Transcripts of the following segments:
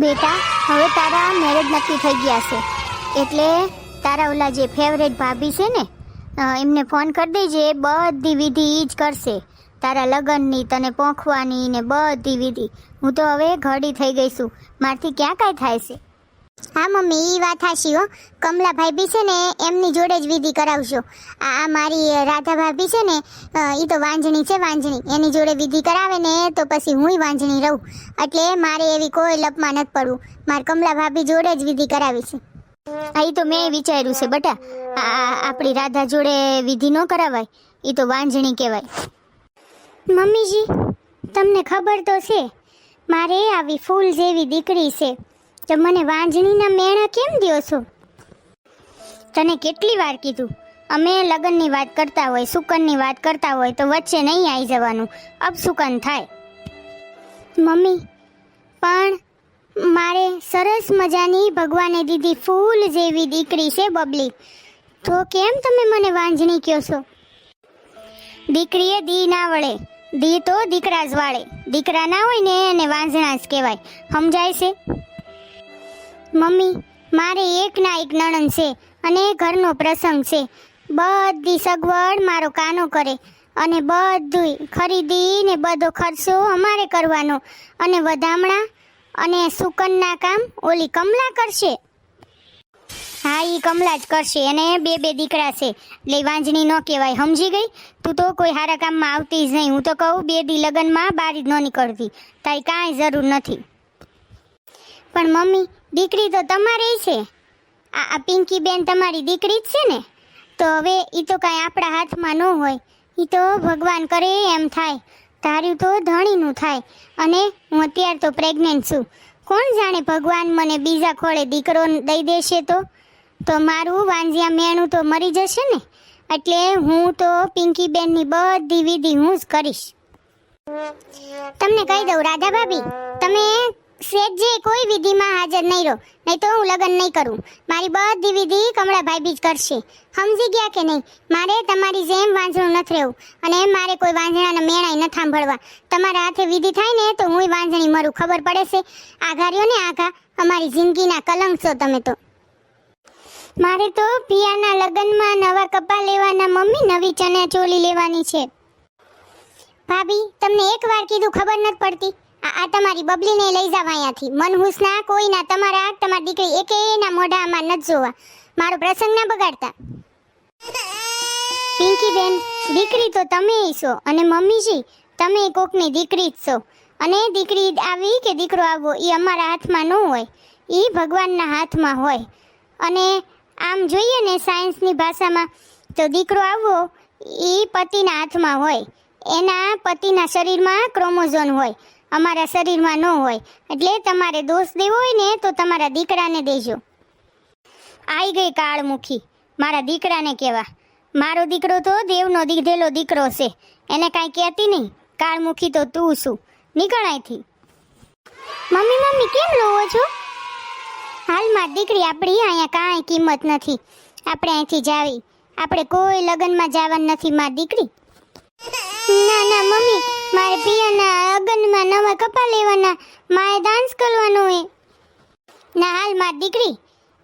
બેટા, હવે તારા મેરેજ નક્કી થઈ ગયા છે. એટલે તારા ઓલા જે ફેવરેટ ભાભી છે ને એમને ફોન કરી દેજે, બધી વિધિ એ જ કરશે. તારા લગ્નની, તને પોંખવાની ને બધી વિધિ. હું તો હવે ઘડી થઈ ગઈ છું. મારથી ક્યાં કાંઈ થાય છે? હા, મમ્મી એ વાત હાશી હો. કમલા ભાભી છે ને એમની જોડે જ વિધિ કરાવશો. આ મારી રાધા ભાભી છે ને એ તો વાંજણી છે વાંજણી એની જોડે વિધિ કરાવે ને, તો પછી હુંય વાંજણી રહું. એટલે મારે એવી કોઈ લપમાં નથી પડવું. મારે કમલા ભાભી જોડે જ વિધિ કરાવી છે. હા એ તો મેં વિચાર્યું છે, બટા આપણી રાધા જોડે વિધિ ન કરાવાય. એ તો વાંજણી કહેવાય. મમ્મીજી, તમને ખબર તો છે, મારે આવી ફૂલ જેવી દીકરી છે. તો મને વાંજણીના મેણા કેમ દ્યો છો? તને કેટલી વાર કીધું? અમે લગ્નની વાત કરતા હોય, સુકનની વાત કરતા હોય તો વચ્ચે નહીં આવી જવાનું. અબ સુકન થાય. મમ્મી, પણ મારે સરસ મજાની ભગવાને દીધી ફૂલ જેવી દીકરી છે બબલી. તો કેમ તમે મને વાંજણી કહો છો? દીકરીએ દી ના વળે. દી તો દીકરા જ વાળે. દીકરા ના હોય ને એને વાંજણા જ કહેવાય. સમજાય છે? મમ્મી, મારે એક ના એક નણંદ છે અને ઘરનો પ્રસંગ છે. બધી સગવડ મારો કાનો કરે અને બધું ખરીદી ને બધો ખર્ચો અમારે કરવાનો અને વધામણા અને સુકનના કામ ઓલી કમલા કરશે. હા એ કમલા જ કરશે અને બે બે દીકરા છે. એટલે વાંજણી ન કહેવાય, સમજી ગઈ? તું તો કોઈ સારા કામમાં આવતી જ નહીં. હું તો કહું, બે દી લગ્નમાં બારી જ ન નીકળતી. તારી કાંઈ જરૂર નથી. પણ મમ્મી દીકરી તો તમારી છે. આ આ પિંકી બેન તમારી દીકરી જ છે ને? તો હવે એ તો કાંઈ આપણા હાથમાં ન હોય. એ તો ભગવાન કરે એમ થાય. તાર્યું તો ધણીનું થાય. અને હું અત્યારે તો પ્રેગ્નેન્ટ છું. કોણ જાણે ભગવાન મને બીજા ખોળે દીકરો દઈ દેશે તો? તો મારું વાંજિયા મેણું તો મરી જશે ને? એટલે હું તો પિંકી બેનની બધી વિધિ હું જ કરીશ. તમને કહી દઉં રાધા ભાભી તમે સેજે કોઈ વિધિમાં હાજર નહીં રહો. નહીં તો હું લગ્ન નહીં કરું. મારી બધી વિધિ કમળા બીજ કરશે. સમજી ગયા કે નહીં? મારે તમારી જેમ વાંઝણું નથી રહેવું અને મારે કોઈ વાંઝણાના મેળાય ન સાંભળવા તમારા હાથે વિધિ થાય ને તો હું વાંઝણી મરું. ખબર પડે છે? આઘા ને આઘા. અમારી જિંદગીના કલંક છો તમે તો. મારે તો પિયાના લગ્નમાં નવા કપા લેવાના મમ્મી, નવી ચણિયા ચોલી લેવાની છે. ભાભી, તમને એક વાર કીધું ખબર નથી પડતી. આ તમારી બબલીને લઈ જાવ અહીંયાથી. મનહુસના કોઈના તમારા તમારી દીકરી એકેયના મોઢામાં નથી જોવા. મારો પ્રસંગ ના બગાડતા. પિંકી બેન દીકરી તો તમે છો અને મમ્મીજી, તમે કોકની દીકરી જ છો. અને દીકરી આવી કે દીકરો આવવો એ અમારા હાથમાં ન હોય. એ ભગવાનના હાથમાં હોય. અને આમ જોઈએ ને સાયન્સની ભાષામાં, તો દીકરો આવવો એ પતિના હાથમાં હોય. એના પતિના શરીરમાં ક્રોમોઝોન હોય. અમારા શરીરમાં ન હોય. એટલે તમારે દોષ દેવો હોય ને, તો તમારા દીકરાને દેજો. આવી ગઈ કાળમુખી. મારા દીકરાને કહેવા મારો દીકરો તો દેવનો દીધેલો દીકરો છે. એને કાંઈ કહેતી નહીં. કાળમુખી તો તું શું નીકળ અહીંથી. મમ્મી મમ્મી, કેમ લોવો છો? હાલમાં દીકરી આપણી અહીંયા કાંઈ કિંમત નથી. આપણે અહીંથી જાવી. આપણે કોઈ લગ્નમાં જવાનું નથી મારી દીકરી ના ના મમ્મી મારે પિયાના નવા કપા લેવાના? મારે ડાન્સ કરવાનો હે. ના, હાલ માર દીકરી.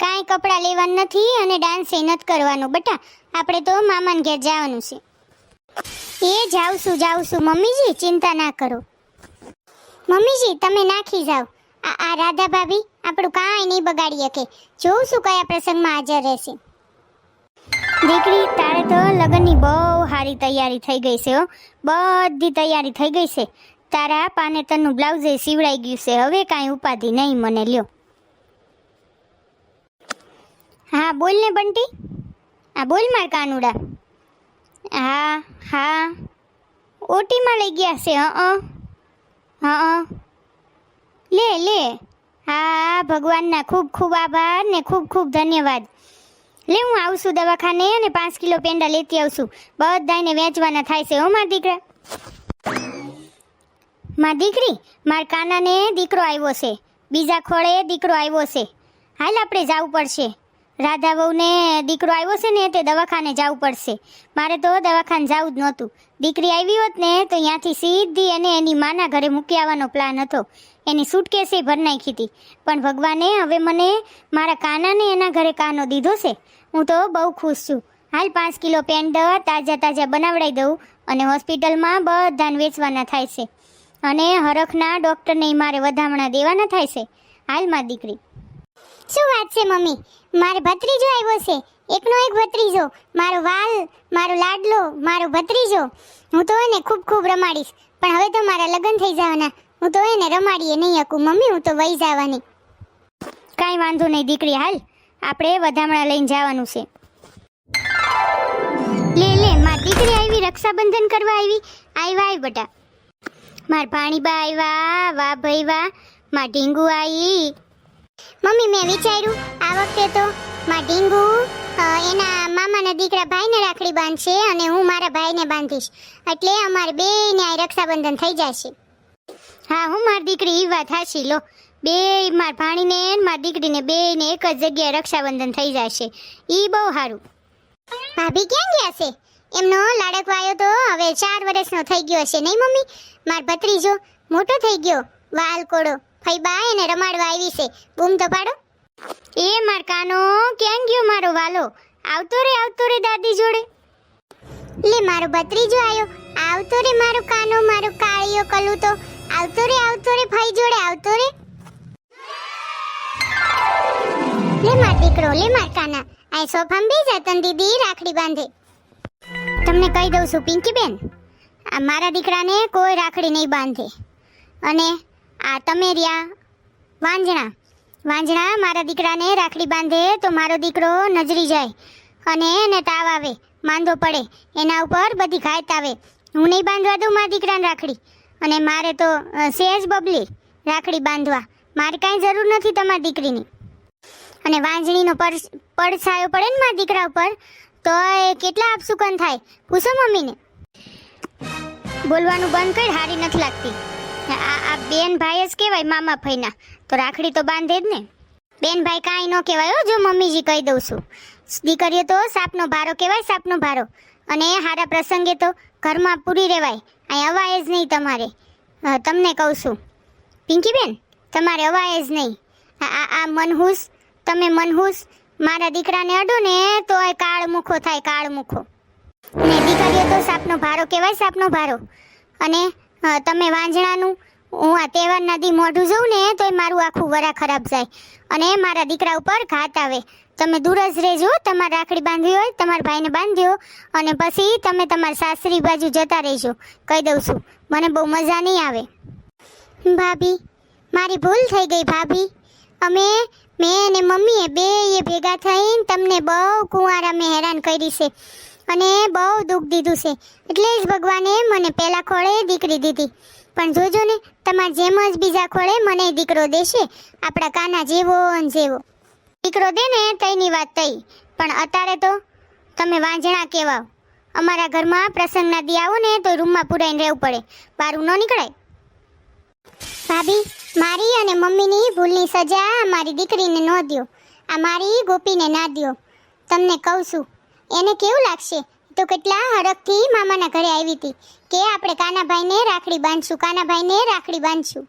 કાંઈ કપડાં લેવાના નથી અને ડાન્સ એ નથી કરવાનો. બટા, આપણે તો મામાને ઘેર જવાનું છે. એ જાવશું જાવશું. મમ્મીજી, ચિંતા ના કરો. મમ્મીજી, તમે નાખી જાઓ. આ આ રાધા ભાભી આપણું કાંઈ નહીં બગાડી શકે. જોઉં છું કયા પ્રસંગમાં હાજર રહેશે. દીકરી, તારે તો લગ્નની બહુ સારી તૈયારી થઈ ગઈ છે હો. બધી તૈયારી થઈ ગઈ છે. તારા પાનેતરનું બ્લાઉઝ એ સીવડાઈ ગયું છે. હવે કાંઈ ઉપાધિ નહીં મને, લ્યો. હા, બોલ ને બંટી. આ બોલ માર કાનુડા. હા હા. ઓટીમાં લઈ ગયા છે, હં હં. લે લે. હા ભગવાનના ખૂબ ખૂબ આભાર ને ખૂબ ખૂબ ધન્યવાદ. લે, હું આવશું દવાખાને અને પાંચ કિલો પેંડા લેતી આવશું. બધાને વેચવાના થાય છે, હો, મારા દીકરા. માર દીકરી, માર કાનાને દીકરો આવ્યો છે. બીજા ખોળે દીકરો આવ્યો છે. હાલ આપણે જવું પડશે. રાધા વહુને દીકરો આવ્યો છે ને તે દવાખાને જવું પડશે. મારે તો દવાખાને જવું જ નહોતું. દીકરી આવી હોત ને તો ત્યાંથી સીધી એને એની માના ઘરે મૂકી આવવાનો પ્લાન હતો. એની સૂટકેસે ભરી નાખી હતી. પણ ભગવાને હવે મને મારા કાનાને એના ઘરે કાનો દીધો છે. હું તો બહુ ખુશ છું. હાલ પાંચ કિલો પેંડ તાજા તાજા બનાવડાવી દઉં અને હોસ્પિટલમાં બધાને વેચવાના થાય છે. અને હરખના ડૉક્ટરને મારે વધામણા દેવાના થાય છે. હાલમાં દીકરી. શું વાત છે, મમ્મી? મારે ભત્રીજો આવ્યો છે. એકનો એક ભત્રીજો. મારો વાલ, મારો લાડલો, મારો ભત્રીજો. હું તો એને ખૂબ ખૂબ રમાડીશ. પણ હવે તો મારા લગ્ન થઈ જવાના. હું તો એને રમાડીએ નહીં શકું. મમ્મી, હું તો વહી જવાની. કાંઈ વાંધો નહીં દીકરી, હાલ. આપણે વધામણા લઈને જવાનું છે. લે લે માર દીકરી આવી, રક્ષાબંધન કરવા આવી. આવ્યા આવી બટા. માર ભાણીબા આવ્યા વાહ ભાઈ વાહ માર ઢીંગુ આવી મમ્મી, મેં વિચાર્યું, આ વખતે તો માર ઢીંગુ એના મામાના દીકરા ભાઈને રાખડી બાંધશે અને હું મારા ભાઈને બાંધીશ. એટલે અમારે બેયને આ રક્ષાબંધન થઈ જશે. હા, હું મારી દીકરી વાત હાશી લો. બે માર ભાણીને માર દીકરીને દીકરીને ને એક જ જગ્યાએ રક્ષાબંધન થઈ જશે. ઈ બહુ સારું ભાભી ક્યાં ગયા છે? એમનો લાડકો આવ્યો તો હવે ચાર વર્ષનો થઈ ગયો હશે, નહીં મમ્મી? માર ભત્રીજો મોટો થઈ ગયો, વાલ કોડો ફઈબા એને રમાડવા આવી છે. બૂમ તો પાડો. એ માર કાનો, ક્યાં ગયો મારો વાલો? આવતો રે આવતો રે દાદી જોડે. લે, મારો ભત્રીજો આવ્યો આવતો રે મારો કાનો, મારો કાળિયો કલુ તો. આવતો રે આવતો રે ભાઈ જોડે આવતો રે. લે, માર દીકરો, લે, માર કાના. આ સોફામાં બેસા તન દીદી રાખડી બાંધે. તમને કહી દઉં છું, પિંકીબેન, આ મારા દીકરાને કોઈ રાખડી નહીં બાંધે. અને આ તમે રહ્યા વાંજણા. વાંજણા મારા દીકરાને રાખડી બાંધે તો મારો દીકરો નજરી જાય અને એને તાવ આવે, માંદો પડે, એના ઉપર બધી ઘાયત આવે. હું નહીં બાંધવા દઉં મારા દીકરાને રાખડી. અને મારે તો સેજ બબલી રાખડી બાંધવા. મારે કાંઈ જરૂર નથી તમારી દીકરીની. અને વાંજણીનો પડ પડછાયો પડે ને મારા દીકરા ઉપર તો એ કેટલા આપસુકન થાય? પૂછો મમ્મીને. બોલવાનું બંધ કરી, હારી નથી લાગતી. આ આ બેન ભાઈ જ કહેવાય, મામા ફઈના તો રાખડી તો બાંધે જ ને. બેન ભાઈ કાંઈ ન કહેવાય, હો, જો મમ્મીજી કહી દઉં છું. દીકરીઓ તો સાપનો ભારો કહેવાય, સાપનો ભારો. અને હારા પ્રસંગે તો ઘરમાં પૂરી રહેવાય અહીં અવાય જ નહીં તમારે. તમને કહું છું. પિંકી બેન તમારે અવાય જ નહીં. આ- આ મનહૂસ, તમે મનહૂસ મારા દીકરાને અડો ને તો એ કાળ મુખો થાય કાળ મુખો ને દીકરીઓ તો સાપનો ભારો કહેવાય, સાપનો ભારો. અને તમે વાંજણાનું, હું આ તહેવારના દી મોઢું જોઉં ને તો એ મારું આખું વરા ખરાબ જાય. અને મારા દીકરા ઉપર ઘાત આવે. તમે દૂર જ રહેજો, તમારે રાખડી બાંધવી હોય, તમારા ભાઈને બાંધ્યો અને પછી તમે તમારા સાસરી બાજુ જતા રહેજો. કહી દઉં છું, મને બહુ મજા નહીં આવે. ભાભી, મારી ભૂલ થઈ ગઈ, ભાભી. અમે મેં અને મમ્મીએ બે એ ભેગા થઈને તમને બહુ કુંવારા મેં હેરાન કરી છે અને બહુ દુઃખ દીધું છે. એટલે જ ભગવાને મને પહેલા ખોળે દીકરી દીધી. પણ જોજો ને, તમારે જેમ જ બીજા ખોળે મને દીકરો દેશે, આપણા કાના જેવો અને જેવો. દીકરો દે ને તઈની વાત તઈ. પણ અત્યારે તો તમે વાંજણા કહેવાઓ. અમારા ઘરમાં પ્રસંગના દી આવો ને તો રૂમમાં પુરાઈને રહેવું પડે. બારું ન નીકળાય. ભાભી, મારી અને મમ્મીની ભૂલની સજા મારી દીકરીને ન દ્યો. આ મારી ગોપીને ના દ્યો. તમને કહું છું, એને કેવું લાગશે? તો કેટલા હરખથી મામાના ઘરે આવી હતી. કે આપણે કાનાભાઈને રાખડી બાંધશું કાનાભાઈને રાખડી બાંધશું.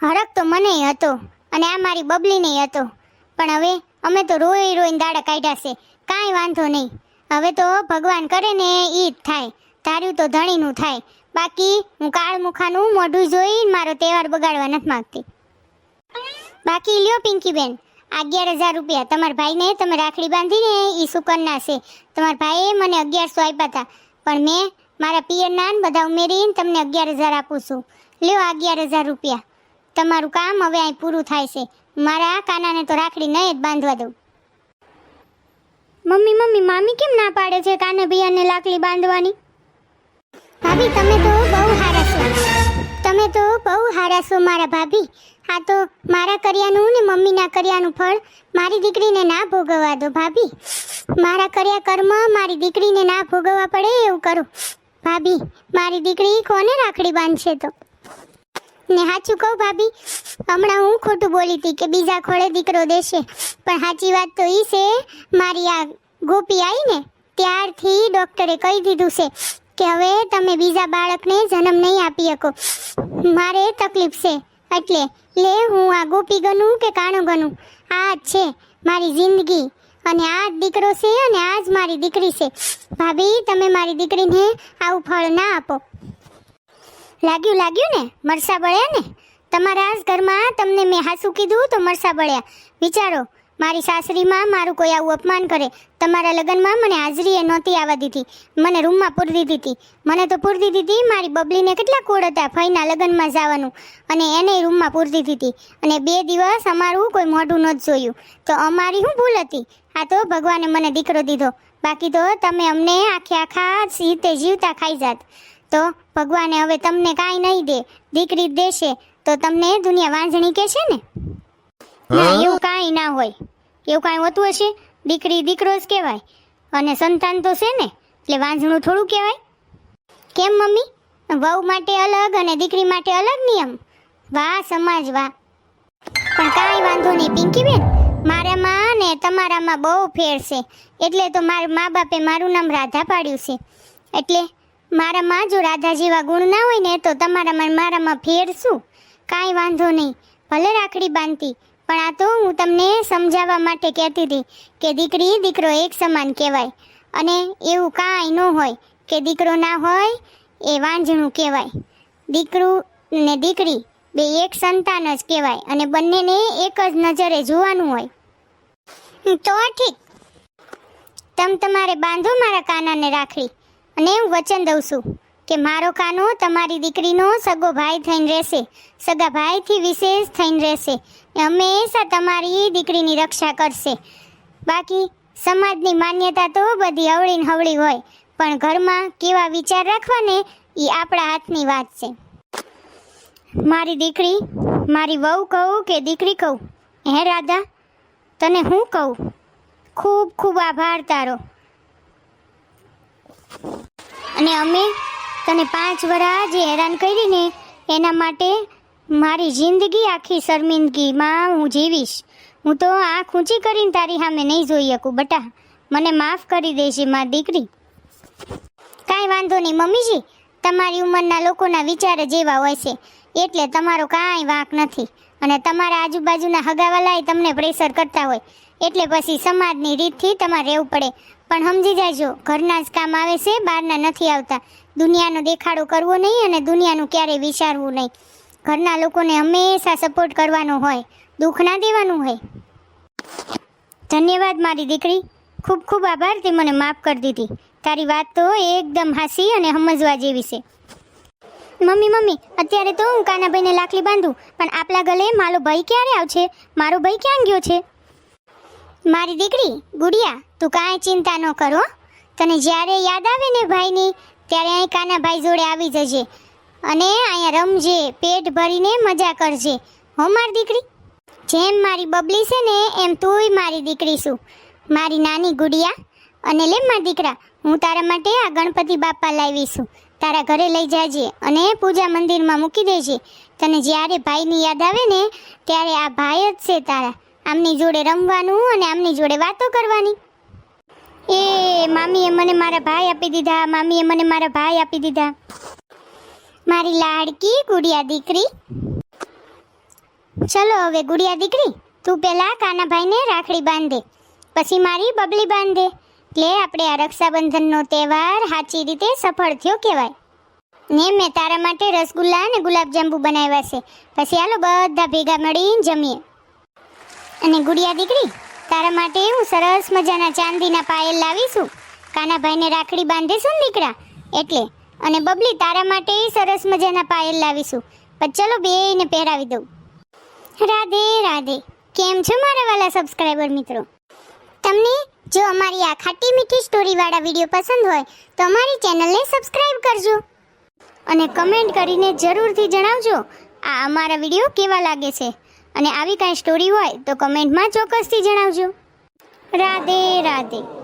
હરખ તો મને હતો અને આ મારી બબલીને હતો. પણ હવે અમે તો રોઈ રોઈને દાડા કાઢ્યા છે, કાંઈ વાંધો નહીં. હવે તો ભગવાન કરે ને એ જ થાય. ધાર્યું તો ધણીનું થાય. બાકી હું કાળ મુખાનું મોઢું જોઈને મારો તહેવાર બગાડવા નથી માંગતી. બાકી લ્યો પિંકીબેન અગિયાર હજાર રૂપિયા. તમારા ભાઈને તમે રાખડી બાંધીને એ સુકન્ના છે. તમારા ભાઈએ મને અગિયારસો આપ્યા હતા. પણ મેં મારા પિયરના બધા ઉમેરીને તમને અગિયાર હજાર આપું છું. લ્યો અગિયાર હજાર રૂપિયા. તમારું કામ હવે અહીં પૂરું થાય છે. મારા કાનાને તો રાખડી નહીં જ બાંધવા દઉં. મમ્મી મમ્મી, મામી કેમ ના પાડે છે કાને ભૈયાને લાકડી બાંધવાની? ભાભી, તમે તો બહુ હારા છો તમે તો બહુ હારા છો મારા ભાભી. આ તો મારા કર્યાનું ને મમ્મીના કર્યાનું ફળ મારી દીકરીને ના ભોગવવા દો ભાભી. મારા કર્યા કર્મ મારી દીકરીને ના ભોગવવા પડે એવું કરો. ભાભી, મારી દીકરી કોને રાખડી બાંધશે તો? ને સાચું કહું ભાભી, હમણાં હું ખોટું બોલી હતી કે બીજા ખોળે દીકરો દેશે. પણ સાચી વાત તો ઈ છે, મારી આ ગોપી આવી ને ત્યારથી ડૉક્ટરે કહી દીધું છે કે હવે તમે બીજા બાળકને જન્મ નહીં આપી શકો. મારે તકલીફ છે. એટલે લે હું આ ગોપી ગનું કે કાણો ગનું? આ જ છે મારી જિંદગી. અને આ જ દીકરો છે અને આ જ મારી દીકરી છે. ભાભી, તમે મારી દીકરીને આવું ફળ ના આપો. લાગ્યું લાગ્યું ને? મરસા બળ્યા ને? તમારા જ ઘરમાં તમને મેં હાસું કીધું તો મરસા બળ્યા. વિચારો મારી સાસરીમાં મારું કોઈ આવું અપમાન કરે. તમારા લગ્નમાં મને હાજરીએ નહોતી આવવા દીધી. મને રૂમમાં પૂરી દીધી. મને તો પૂરી દીધી મારી બબલીને કેટલા કોડ હતા ફઈના લગ્નમાં જવાનું. અને એને રૂમમાં પૂરી દીધી. અને બે દિવસ અમારું કોઈ મોઢું નહોતું જોયું. તો અમારી શું ભૂલ હતી? આ તો ભગવાને મને દીકરો દીધો. બાકી તો તમે અમને આખે આખા રીતે જીવતા ખાઈ જાત. તો ભગવાને હવે તમને કાંઈ નહીં દે. દીકરી દેશે. તો તમને દુનિયા વાંઝણી કહેશે ને? ના એવું કાંઈ ના હોય. એવું કાંઈ હોતું હશે? દીકરી દીકરો જ કહેવાય. અને સંતાન તો છે ને એટલે વાંઝણું થોડું કહેવાય. કેમ મમ્મી? વહુ માટે અલગ અને દીકરી માટે અલગ નિયમ. વાહ સમાજ વાહ. પણ કાંઈ વાંધો નહીં પિંકીબેન મારામાં ને તમારામાં બહુ ફેર છે. એટલે તો મારા મા બાપે મારું નામ રાધા પાડ્યું છે. એટલે મારામાં જો રાધા જેવા ગુણ ના હોય ને તો તમારામાં મારામાં ફેર શું? કાંઈ વાંધો નહીં. ભલે રાખડી બાંધતી પણ આ તો હું તમને સમજાવવા માટે કહેતી હતી કે દીકરી દીકરો એક સમાન કહેવાય. અને એવું કાંઈ ન હોય કે દીકરો ના હોય એ વાંઝણું કહેવાય. દીકરું ને દીકરી બે એક સંતાન જ કહેવાય અને બંનેને એક જ નજરે જોવાનું હોય. તો ઠીક. તમ તમારે બાંધો મારા કાનાને રાખડી અને હું વચન દઉં છું કે મારો કાનો તમારી દીકરીનો સગો ભાઈ થઈને રહેશે. સગા ભાઈથી વિશેષ થઈને રહેશે. એ હંમેશા તમારી દીકરીની રક્ષા કરશે. બાકી સમાજની માન્યતા તો બધી હવળી ને હવળી હોય, પણ ઘરમાં કેવા વિચાર રાખવાને એ આપણા હાથની વાત છે. મારી દીકરી, મારી વહુ કહું કે દીકરી કહું? હે રાધા, તને હું કહું? ખૂબ ખૂબ આભાર તારો. અને અમે તને પાંચ વરા જે હેરાન કરીને એના માટે મારી જિંદગી આખી શર્મિંદગીમાં હું જીવીશ. હું તો આંખ ઊંચી કરીને તારી સામે નહીં જોઈ શકું. બટા, મને માફ કરી દેજે મારી દીકરી. કાંઈ વાંધો નહીં, મમ્મીજી. તમારી ઉંમરના લોકોના વિચાર જ એવા હોય છે. એટલે તમારો કાંઈ વાંક નથી. અને તમારા આજુબાજુના હગાવાલાએ તમને પ્રેશર કરતા હોય. એટલે પછી સમાજની રીતથી તમારે રહેવું પડે. પણ સમજી જાજો, ઘરના જ કામ આવે છે, બહારના નથી આવતા. દુનિયાનો દેખાડો કરવો નહીં અને દુનિયાનું ક્યારેય વિચારવું નહીં. ઘરના લોકોને હંમેશા સપોર્ટ કરવાનો હોય, દુઃખ ના દેવાનું હોય. ધન્યવાદ મારી દીકરી. ખૂબ ખૂબ આભાર, તે મને માફ કરી દીધી. તારી વાત તો એકદમ હાસી અને સમજવા જેવી છે. મમ્મી મમ્મી, અત્યારે તો હું કાનાભાઈને લાકડી બાંધું, પણ આપલા ગલે મારો ભાઈ ક્યારે આવશે? મારો ભાઈ ક્યાં ગયો છે? મારી દીકરી, ગુડિયા, તું કાંઈ ચિંતા ન કરો તને જ્યારે યાદ આવે ને ભાઈની, ત્યારે અહીં કાનાભાઈ જોડે આવી જજે. અને અહીંયા રમજે, પેટ ભરીને મજા કરજે. હો મારી દીકરી? જેમ મારી બબલી છે ને, એમ તુંય મારી દીકરી છું. મારી નાની ગુડિયા. અને લે મારા દીકરા, હું તારા માટે આ ગણપતિ બાપા લાવી છું. તારા ઘરે લઈ જાજે અને પૂજા મંદિરમાં મૂકી દેજે. તને જ્યારે ભાઈની યાદ આવે ને, ત્યારે આ ભાઈ જ છે તારા. આમની જોડે રમવાનું અને આમની જોડે વાતો કરવાની. એ, મામીએ મને મારા ભાઈ આપી દીધા, મામીએ મને મારા ભાઈ આપી દીધા. મારી લાડકી ગુડિયા દીકરી. ચલો હવે ગુડિયા દીકરી, તું પહેલાં કાનાભાઈને રાખડી બાંધે, પછી મારી બબલી બાંધે. એટલે આપણે આ રક્ષાબંધનનો તહેવાર સાચી રીતે સફળ થયો કહેવાય. ને મેં તારા માટે રસગુલ્લા અને ગુલાબજાંબુ બનાવ્યા છે. પછી હાલો બધા ભેગા મળીને જમીએ. અને ગુડિયા દીકરી, તારા માટે હું સરસ મજાના ચાંદીના પાયલ લાવીશું. કાનાભાઈને રાખડી બાંધીશું ને દીકરા? એટલે અને બબલી, તારા માટે સરસ મજાના પાયલ લાવીશું. પણ ચલો બેને પહેરાવી દઉં. રાધે રાધે. કેમ છો મારા વાલા સબસ્ક્રાઈબર મિત્રો? તમને જો અમારી આ ખાટી મીઠી સ્ટોરીવાળા વીડિયો પસંદ હોય, તો અમારી ચેનલને સબસ્ક્રાઈબ કરજો. અને કમેન્ટ કરીને જરૂરથી જણાવજો, આ અમારા વીડિયો કેવા લાગે છે. અને આવી કાંઈ સ્ટોરી હોય, તો કમેન્ટમાં ચોક્કસથી જણાવજો. રાધે રાધે.